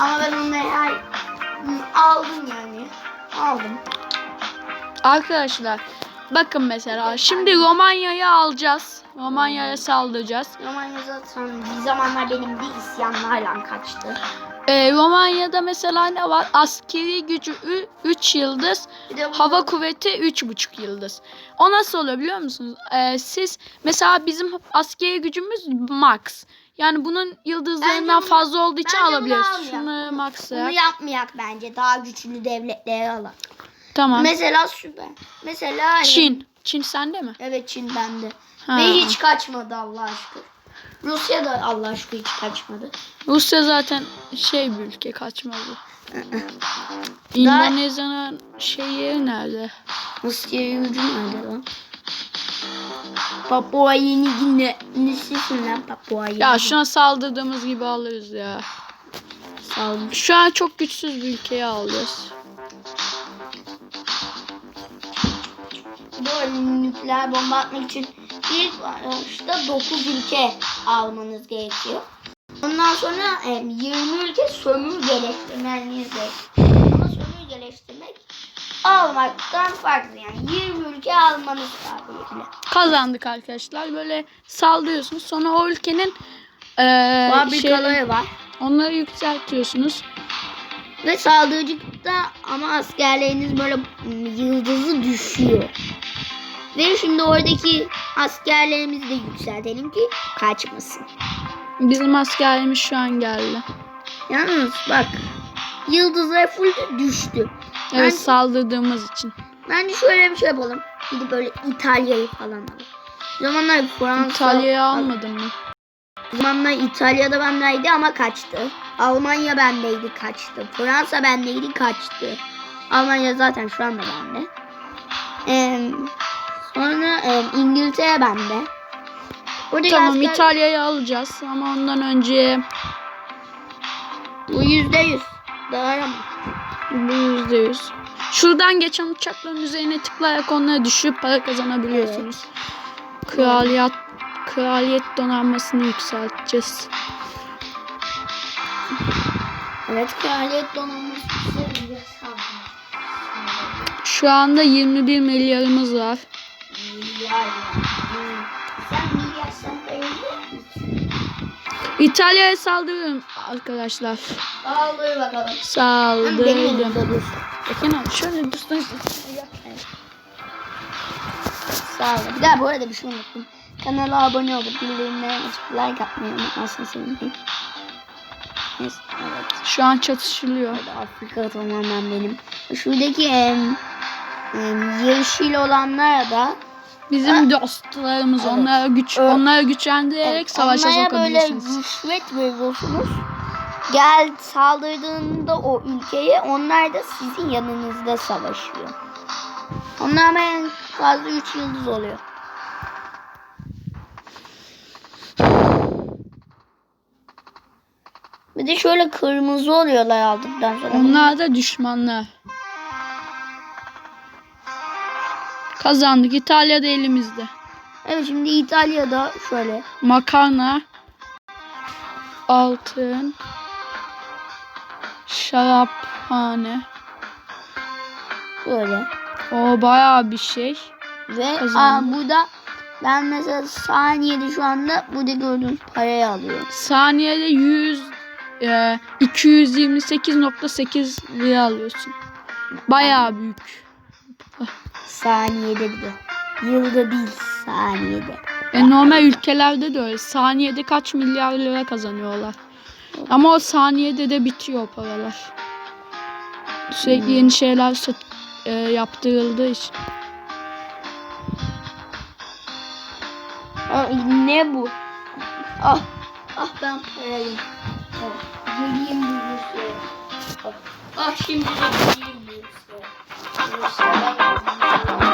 Ama ben onu her aldım yani. Aldım. Arkadaşlar bakın mesela şimdi Romanya'yı alacağız. Romanya'ya saldıracağız. Romanya zaten bir zamanlar benim bir isyanlarla kaçtı. E, Romanya'da mesela ne var? Askeri gücü 3 yıldız, hava kuvveti 3,5 yıldız. O nasıl oluyor biliyor musunuz? E, siz mesela bizim askeri gücümüz max. Yani bunun yıldızlarından Bence bunu- fazla olduğu için bence bunu alabiliriz. Şunu max Bunu yap. yapmayak bence. Daha güçlü devletleri alalım. Tamam. Mesela süper. Mesela hani- Çin. Çin sende mi? Evet Çin bende. Ha. Ve hiç kaçmadı Allah aşkına. Rusya da Allah aşkına hiç kaçmadı. Rusya zaten şey bir ülke kaçmadı. İndonezya'nın şeyi nerede? Rusya gücü nerede lan? Papua Yeni Gine. Nesisin lan Papua Yeni Ya şuna saldırdığımız gibi alırız ya. Salmış. Şu an çok güçsüz bir ülkeyi alıyoruz. Böyle nükleer bomba atmak için ilk başta 9 ülke almanız gerekiyor. Ondan sonra e, 20 ülke sömür geliştirmeniz gerekiyor. Ama sömür geliştirmek almaktan farklı yani 20 ülke almanız gerekiyor. Kazandık arkadaşlar. Böyle saldırıyorsunuz. Sonra o ülkenin eee Fabrikaları şey, var. onları yükseltiyorsunuz. Ve saldırıcılıkta ama askerleriniz böyle yıldızı düşüyor. Ve şimdi oradaki askerlerimizi de yükseltelim ki kaçmasın. Bizim askerimiz şu an geldi. Yalnız bak yıldızlar full düştü. Evet Ben- saldırdığımız için. Bence şöyle bir şey yapalım. Gidip böyle İtalya'yı falan alalım. O zamanlar Fransa... İtalya'yı almadın mı? O zamanlar İtalya'da bendeydi ama kaçtı. Almanya bendeydi kaçtı. Fransa bendeydi kaçtı. Almanya zaten şu anda bende. Ee, sonra e, İngiltere bende. Buradaki Tamam asker- İtalya'yı alacağız ama ondan önce Bu yüzde yüz. Dayanamam. Bu yüzde yüz. Şuradan geçen uçakların üzerine tıklayarak onlara düşürüp para kazanabiliyorsunuz. Kraliyet kraliyet donanmasını yükselteceğiz. Evet kraliyet donanması. Şu anda 21 milyarımız var. Milyar. İtalya'ya saldırıyorum arkadaşlar. Aldır bakalım. Saldırdım. Bakın abi şöyle dursun. Sağ olun. Bir daha bu arada bir şey unuttum. Kanala abone olup bildirimleri açıp like atmayı unutmazsanız sevinirim. Neyse, evet. Şu an çatışılıyor. Hadi Afrika tamamen benim. Şuradaki em, em, yeşil olanlara da Bizim dostlarımız Evet. onlara güç Evet. onlara güçlendirerek evet, savaşa onlara böyle sokabilirsiniz. rüşvet veriyorsunuz. Gel saldırdığında o ülkeye onlar da sizin yanınızda savaşıyor. Onlar en fazla 3 yıldız oluyor. Bir de şöyle kırmızı oluyorlar aldıktan sonra. Onlar da düşmanlar. Kazandık. İtalya'da elimizde. Evet şimdi İtalya'da şöyle. Makarna, altın, şaraphane. Böyle. O bayağı bir şey. Ve aa, Kazandım. burada ben mesela saniyede şu anda burada gördüğünüz parayı alıyorum. Saniyede 100 e, 228.8 lira alıyorsun. Bayağı büyük. Saniyede bile. Yılda değil saniyede. E normal ülkelerde de öyle. Saniyede kaç milyar lira kazanıyorlar. Ama o saniyede de bitiyor paralar. Sürekli hmm. yeni şeyler sat, e, yaptırıldığı için. Aa, ne bu? Ah, ah ben parayım. Ah, yiyeyim bu Ah, ah şimdi de yiyeyim bu Thank you.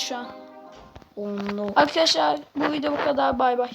şu Arkadaşlar bu video bu kadar. Bay bay.